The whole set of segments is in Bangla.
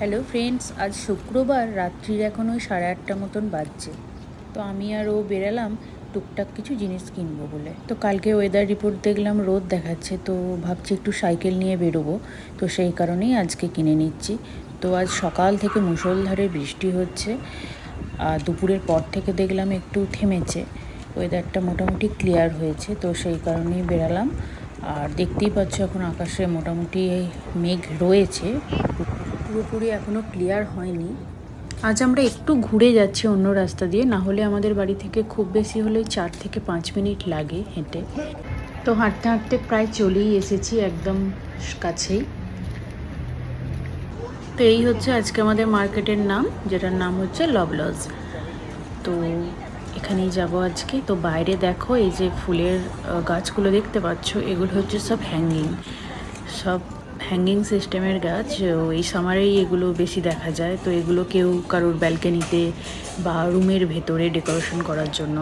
হ্যালো ফ্রেন্ডস আজ শুক্রবার, রাত্রির এখন ওই সাড়ে আটটা মতন বাজছে। তো আমি আর ও বেরালাম টুকটাক কিছু জিনিস কিনবো বলে। তো কালকে ওয়েদার রিপোর্ট দেখলাম, রোদ দেখাচ্ছে, তো ভাবছি একটু সাইকেল নিয়ে বেরোবো। তো সেই কারণেই আজকে কিনে নিচ্ছি। তো আজ সকাল থেকে মুষলধারে বৃষ্টি হচ্ছে, আর দুপুরের পর থেকে দেখলাম একটু থেমেছে। ওয়েদারটা মোটামুটি ক্লিয়ার হয়েছে, তো সেই কারণেই বেরালাম। আর দেখতেই পাচ্ছ এখন আকাশে মোটামুটি মেঘ রয়েছে পুরোপুরি এখনও ক্লিয়ার হয়নি। আজ আমরা একটু ঘুরে যাচ্ছি অন্য রাস্তা দিয়ে, না হলে আমাদের বাড়ি থেকে খুব বেশি হলে চার থেকে পাঁচ মিনিট লাগে হেঁটে। তো হাঁটতে হাঁটতে প্রায় চলেই এসেছি একদম কাছেই। তো এই হচ্ছে আজকে আমাদের মার্কেটের নাম, যেটার নাম হচ্ছে লবলজ তো এখানেই যাব আজকে। তো বাইরে দেখো এই যে ফুলের গাছগুলো দেখতে পাচ্ছ, এগুলো হচ্ছে সব হ্যাঙ্গিং সব হ্যাঙ্গিং সিস্টেমের গাছ এই সামারেই এগুলো বেশি দেখা যায়। তো এগুলো কেউ কারোর ব্যালকানিতে বা রুমের ভেতরে ডেকোরেশন করার জন্য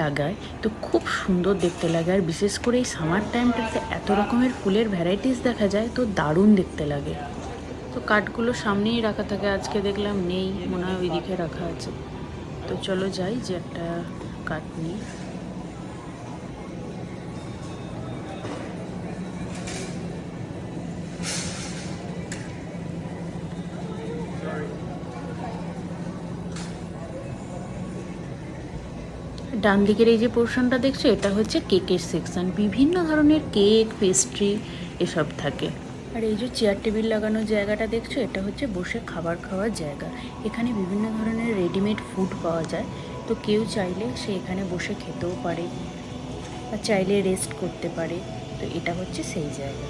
লাগায়। তো খুব সুন্দর দেখতে লাগে। আর বিশেষ করে এই সামার টাইমটাতে এত রকমের ফুলের ভ্যারাইটিস দেখা যায়, তো দারুণ দেখতে লাগে। তো কাঠগুলো সামনেই রাখা থাকে। আজকে দেখলাম নেই, মনে হয় ওইদিকে রাখা আছে। তো চলো যাই যে একটা কাঠ নিই। ডান দিকের এই যে পোর্শনটা দেখছ, এটা হচ্ছে কেকের সেকশন বিভিন্ন ধরনের কেক পেস্ট্রি এসব থাকে। আর এই যে চেয়ার টেবিল লাগানো জায়গাটা দেখছ, এটা হচ্ছে বসে খাবার খাওয়ার জায়গা। এখানে বিভিন্ন ধরনের রেডিমেড ফুড পাওয়া যায়। তো কেউ চাইলে সে এখানে বসে খেতেও পারে, বা চাইলে রেস্ট করতে পারে। তো এটা হচ্ছে সেই জায়গা।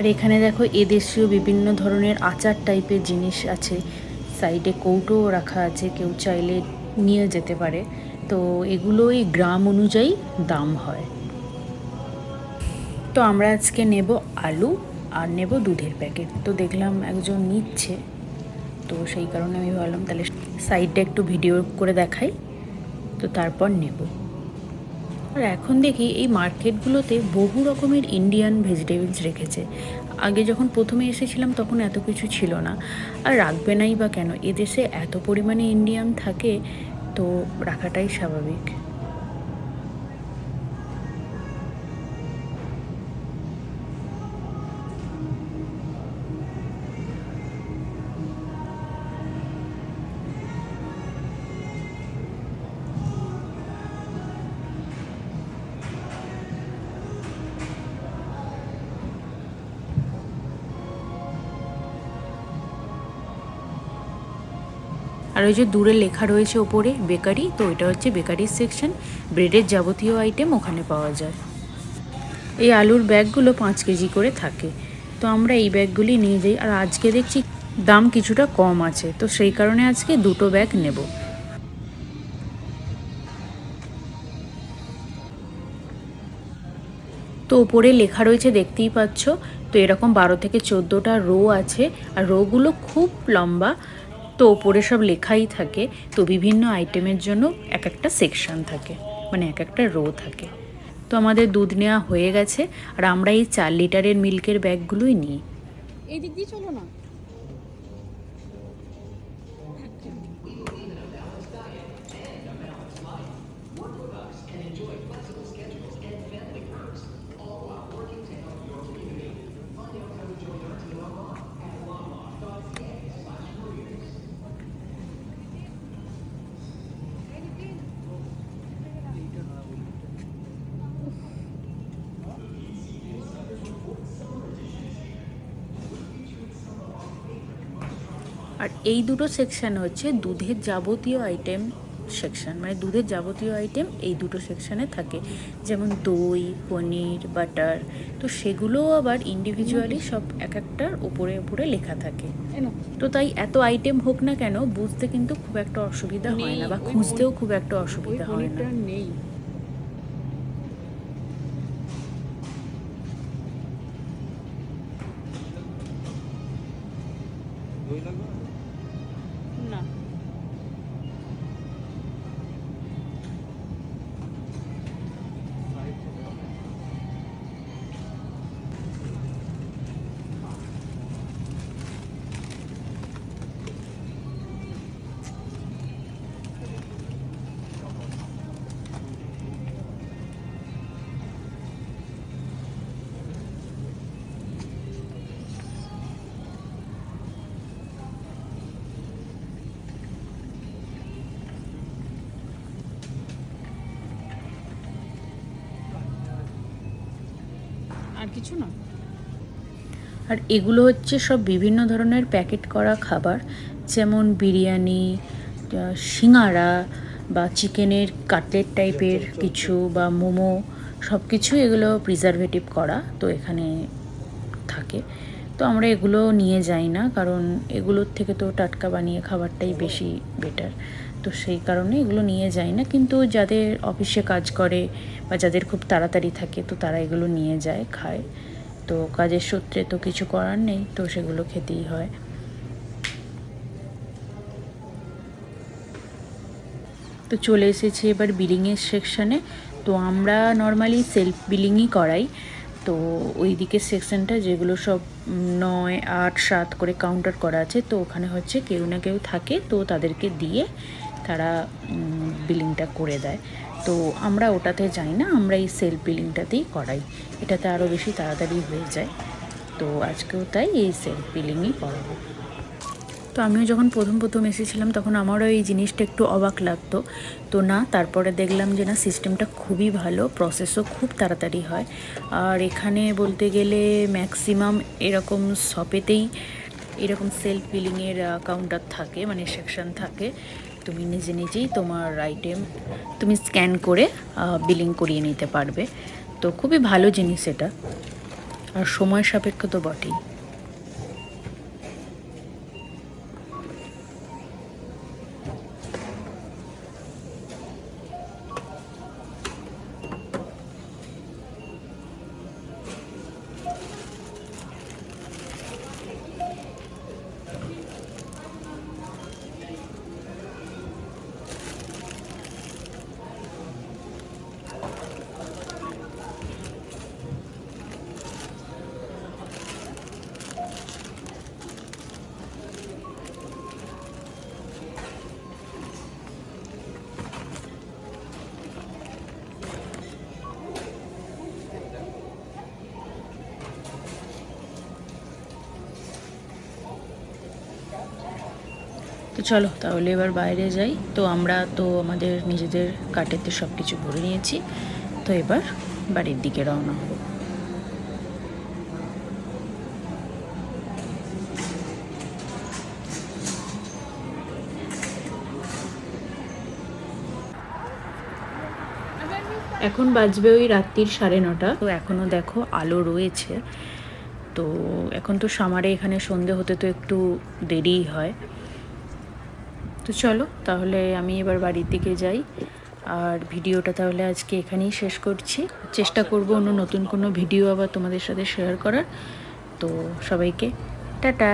আর এখানে দেখো এদেশীয় বিভিন্ন ধরনের আচার টাইপের জিনিস আছে। সাইডে কৌটোও রাখা আছে, কেউ চাইলে নিয়ে যেতে পারে। তো এগুলো এই গ্রাম অনুযায়ী দাম হয়। তো আমরা আজকে নেব আলু আর নেব দুধের প্যাকেট। তো দেখলাম একজন নিচ্ছে, তো সেই কারণে আমি ভাবলাম তাহলে সাইডটা একটু ভিডিও করে দেখাই। তো তারপর নেব। আর এখন দেখি এই মার্কেটগুলোতে বহু রকমের ইন্ডিয়ান ভেজিটেবলস রেখেছে। আগে যখন প্রথমে এসেছিলাম তখন এত কিছু ছিল না। আর রাখবে নাই বা কেন? এদেশে এত পরিমাণে ইন্ডিয়ান থাকে, তো রাখাটাই স্বাভাবিক। আর ওই যে দূরে লেখা রয়েছে ওপরে, বেকারি, তো এটা হচ্ছে বেকারির সেকশন ব্রেডের যাবতীয় আইটেম ওখানে পাওয়া যায়। এই আলুর ব্যাগগুলো পাঁচ কেজি করে থাকে। তো আমরা এই ব্যাগগুলি নিয়ে যাই, আর আজকে দেখছি দাম কিছুটা কম আছে, তো সেই কারণে আজকে দুটো ব্যাগ নেব। তো ওপরে লেখা রয়েছে, দেখতেই পাচ্ছ, তো এরকম বারো থেকে চোদ্দোটা রো আছে, আর রোগুলো খুব লম্বা তো ওপরে সব লেখাই থাকে, তো বিভিন্ন আইটেমের জন্য এক একটা সেকশন থাকে মানে এক একটা রো থাকে। তো আমাদের দুধ নেওয়া হয়ে গেছে, আর আমরা এই চার লিটারের মিল্কের ব্যাগগুলোই নিই। এই দিক দিয়ে চলো না। আর এই দুটো সেকশন হচ্ছে দুধের যাবতীয় আইটেম সেকশন মানে দুধের যাবতীয় আইটেম এই দুটো সেকশনে থাকে। যেমন দই পনির বাটার তো সেগুলোও আবার ইন্ডিভিজুয়ালি সব এক একটার উপরে উপরে লেখা থাকে। তো তাই এত আইটেম হোক না কেন বুঝতে কিন্তু খুব একটা অসুবিধা হয় না বা খুঁজতেও খুব একটা অসুবিধা হয় না। নেই। না কিছু না। আর এগুলো হচ্ছে সব বিভিন্ন ধরনের প্যাকেট করা খাবার, যেমন বিরিয়ানি সিঙাড়া বা চিকেনের কাটলেট টাইপের কিছু বা মোমো সব কিছু এগুলো প্রিজারভেটিভ করা তো এখানে থাকে। তো আমরা এগুলো নিয়ে যাই না, কারণ এগুলোর থেকে তো টাটকা বানিয়ে খাবারটাই বেশি বেটার তো সেই কারণে এগুলো নিয়ে যায় না। কিন্তু যাদের অফিসে কাজ করে বা যাদের খুব তাড়াতাড়ি থাকে, তো তারা এগুলো নিয়ে যায়, খায়। তো কাজের সূত্রে তো কিছু করার নেই, তো সেগুলো খেতেই হয়। তো চলে এসেছি এবার বিলিংয়ের সেকশানে। তো আমরা নর্মালি সেলফ বিলিংই করাই। তো ওই দিকের সেকশনটা যেগুলো সব নয়, আট, সাত করে কাউন্টার করা আছে, তো ওখানে হচ্ছে কেউ না কেউ থাকে, তো তাদেরকে দিয়ে তারা বিলিংটা করে দেয়। তো আমরা ওটাতে যাই না, আমরা এই সেলফ বিলিংটাতেই করাই। এটাতে আরও বেশি তাড়াতাড়ি হয়ে যায়। তো আজকেও তাই এই সেলফ বিলিংই করাবো। তো আমিও যখন প্রথম প্রথম এসেছিলাম, তখন আমারও এই জিনিসটা একটু অবাক লাগতো। তো না, তারপরে দেখলাম যে না সিস্টেমটা খুবই ভালো প্রসেসও খুব তাড়াতাড়ি হয়। আর এখানে বলতে গেলে ম্যাক্সিমাম এরকম শপেতেই এরকম সেলফ বিলিংয়ের কাউন্টার থাকে মানে সেকশন থাকে। তুমি নিজে নিজেই তোমার আইটেম তুমি স্ক্যান করে বিলিং করিয়ে নিতে পারবে। তো খুবই ভালো জিনিস এটা। আর সময় সাপেক্ষ তো বটেই। তো চলো, তাহলে এবার বাইরে যাই। তো আমরা তো আমাদের নিজেদের কাটেতে সব কিছু ভরে নিয়েছি। তো এবার বাড়ির দিকে রওনা হব। এখন বাজবে ওই রাত্রির সাড়ে নটা। তো এখনও দেখো আলো রয়েছে। তো এখন তো সামারে এখানে সন্ধে হতে তো একটু দেরিই হয়। তো চলো, তাহলে আমি এবার বাড়ির দিকে যাই। আর ভিডিওটা তাহলে আজকে এখানেই শেষ করছি। চেষ্টা করব অন্য নতুন কোনো ভিডিও আবার তোমাদের সাথে শেয়ার করার। তো সবাইকে, টাটা!